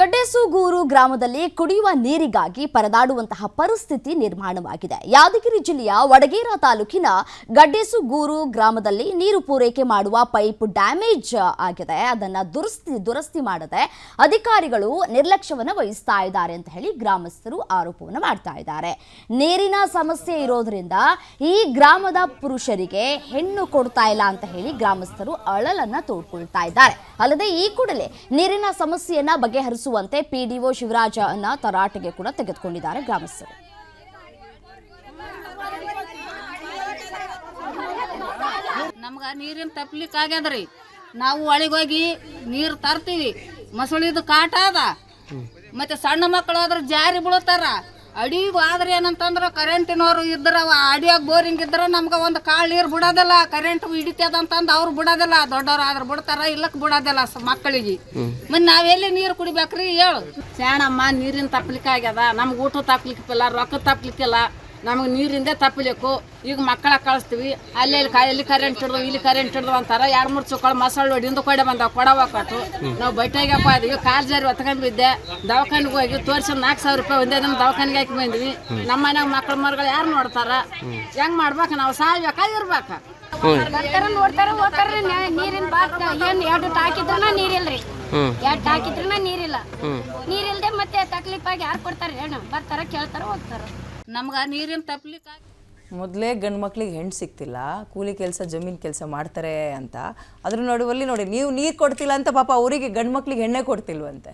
ಗಡ್ಡೆಸೂಗೂರು ಗ್ರಾಮದಲ್ಲಿ ಕುಡಿಯುವ ನೀರಿಗಾಗಿ ಪರದಾಡುವಂತಹ ಪರಿಸ್ಥಿತಿ ನಿರ್ಮಾಣವಾಗಿದೆ. ಯಾದಗಿರಿ ಜಿಲ್ಲೆಯ ವಡಗೇರ ತಾಲೂಕಿನ ಗಡ್ಡೆಸುಗೂರು ಗ್ರಾಮದಲ್ಲಿ ನೀರು ಪೂರೈಕೆ ಮಾಡುವ ಪೈಪ್ ಡ್ಯಾಮೇಜ್ ಆಗಿದೆ. ಅದನ್ನ ದುರಸ್ತಿ ದುರಸ್ತಿ ಮಾಡದೆ ಅಧಿಕಾರಿಗಳು ನಿರ್ಲಕ್ಷ್ಯವನ್ನು ವಹಿಸ್ತಾ ಇದ್ದಾರೆ ಅಂತ ಹೇಳಿ ಗ್ರಾಮಸ್ಥರು ಆರೋಪವನ್ನು ಮಾಡ್ತಾ ಇದ್ದಾರೆ. ನೀರಿನ ಸಮಸ್ಯೆ ಇರೋದ್ರಿಂದ ಈ ಗ್ರಾಮದ ಪುರುಷರಿಗೆ ಹೆಣ್ಣು ಕೊಡ್ತಾ ಇಲ್ಲ ಅಂತ ಹೇಳಿ ಗ್ರಾಮಸ್ಥರು ಅಳಲನ್ನ ತೋಡ್ಕೊಳ್ತಾ ಇದ್ದಾರೆ. ಅಲ್ಲದೆ ಈ ಕೂಡಲೇ ನೀರಿನ ಸಮಸ್ಯೆಯನ್ನ ಬಗೆಹರಿಸುವಂತೆ ಪಿಡಿಒ ಶಿವರಾಜ ಅನ್ನ ತರಾಟೆಗೆ ಕೂಡ ತೆಗೆದುಕೊಂಡಿದ್ದಾರೆ ಗ್ರಾಮಸ್ಥರು. ನಮ್ಗ ನೀರಿನ ತಪ್ಲಿಕ್ ಆಗ್ಯದ್ರಿ. ನಾವು ಒಳಗೆ ಹೋಗಿ ನೀರು ತರ್ತೀವಿ. ಮೊಸಳಿದು ಕಾಟ ಅದ. ಮತ್ತೆ ಸಣ್ಣ ಮಕ್ಕಳು ಆದ್ರ ಜಾರಿ ಬೀಳ್ತಾರ. ಅಡಿಗೆ ಆದ್ರೆ ಏನಂತಂದ್ರ ಕರೆಂಟಿನವ್ರು ಇದ್ರ ಅಡಿಯಾಗ ಬೋರಿಂಗ್ ಇದ್ರೆ ನಮ್ಗೆ ಒಂದು ಕಾಳು ನೀರು ಬಿಡೋದಿಲ್ಲ. ಕರೆಂಟ್ ಹಿಡಿತದ ಅಂತಂದು ಅವ್ರು ಬಿಡೋದಿಲ್ಲ. ದೊಡ್ಡವ್ರು ಆದ್ರೆ ಬಿಡ್ತಾರ ಇಲ್ಲಕ್ಕೆ ಬಿಡೋದಿಲ್ಲ ಮಕ್ಕಳಿಗೆ. ಮತ್ತೆ ನಾವೆಲ್ಲಿ ನೀರು ಕುಡಿಬೇಕ್ರಿ ಹೇಳು. ಶಾಣಮ್ಮ ನೀರಿನ ತಪ್ಲಿಕ್ಕೆ ಆಗ್ಯದ. ನಮ್ಗೆ ಊಟ ತಪ್ಲಿಕ್ಕಿಲ್ಲ ರೊಕ್ಕ ತಪ್ಲಿಕ್ಕಿಲ್ಲ ನಮಗೆ ನೀರಿಂದ ತಪ್ಪಬೇಕು. ಈಗ ಮಕ್ಕಳ ಕಳಿಸ್ತೀವಿ. ಅಲ್ಲಿ ಇಲ್ಲಿ ಇಲ್ಲಿ ಕರೆಂಟ್ ಹಿಡ್ದು ಇಲ್ಲಿ ಕರೆಂಟ್ ಹಿಡ್ದು ಅಂತಾರೆ. ಎರಡು ಮೂರು ಚುಕ್ಕಳು ಮಸಾಲೆ ಹೊಡಿಂದು ಕೊಡೆ ಬಂದಾವ. ಕೊಡವ ಕೊಟ್ಟು ನಾವು ಬಟ್ಟೆಗಪ್ಪ ಇದೀವಿ ಕಾಲು ಜಾರಿ ಹೊತ್ಕೊಂಡು ಬಿದ್ದೆ. ದವಾಖಾನಿಗೆ ಹೋಗಿ ತೋರಿಸಿ ನಾಲ್ಕು ಸಾವಿರ ರೂಪಾಯಿ ಒಂದೇ ದಿನ ದವಾಖಾನಿಗೆ ಹಾಕಿ ಬಂದ್ವಿ. ನಮ್ಮ ಮನ್ಯಾಗ ಮಕ್ಕಳ ಮರಗಳು ಯಾರು ನೋಡ್ತಾರ? ಹೆಂಗ್ ಮಾಡ್ಬೇಕು? ನಾವು ಸಾಯ್ಬೇಕಾ ಇರ್ಬೇಕು? ಬರ್ತಾರ ನೋಡ್ತಾರ ಹೋಗ್ತಾರ. ನೀರಿನ ಬಾತ್ ಏನ್ ಎರಡು ಹಾಕಿದ್ರನ ನೀರಿಲ್ರಿ. ಎರಡು ಹಾಕಿದ್ರನ ನೀರಿಲ್ಲ. ನೀರಿಲ್ಲದೆ ಮತ್ತೆ ತಕ್ಲೀಫ್ ಆಗಿ ಯಾರು ಕೊಡ್ತಾರ ಹೇಳ. ಬರ್ತಾರ ಕೇಳ್ತಾರ ಹೋಗ್ತಾರ. ನಮ್ಗೆ ನೀರಿನ ತಪ್ಲಿಕ್ಕೆ ಮೊದಲೇ ಗಂಡು ಮಕ್ಳಿಗೆ ಹೆಣ್ಣು ಸಿಗ್ತಿಲ್ಲ, ಕೂಲಿ ಕೆಲಸ, ಜಮೀನ್ ಕೆಲಸ ಮಾಡ್ತಾರೆ ಅಂತ. ಅದ್ರ ನಡುವಲ್ಲಿ ನೋಡಿ, ನೀವು ನೀರು ಕೊಡ್ತಿಲ್ಲ ಅಂತ ಪಾಪ ಅವರಿಗೆ ಗಂಡು ಮಕ್ಳಿಗೆ ಹೆಣ್ಣೆ ಕೊಡ್ತಿಲ್ವಂತೆ.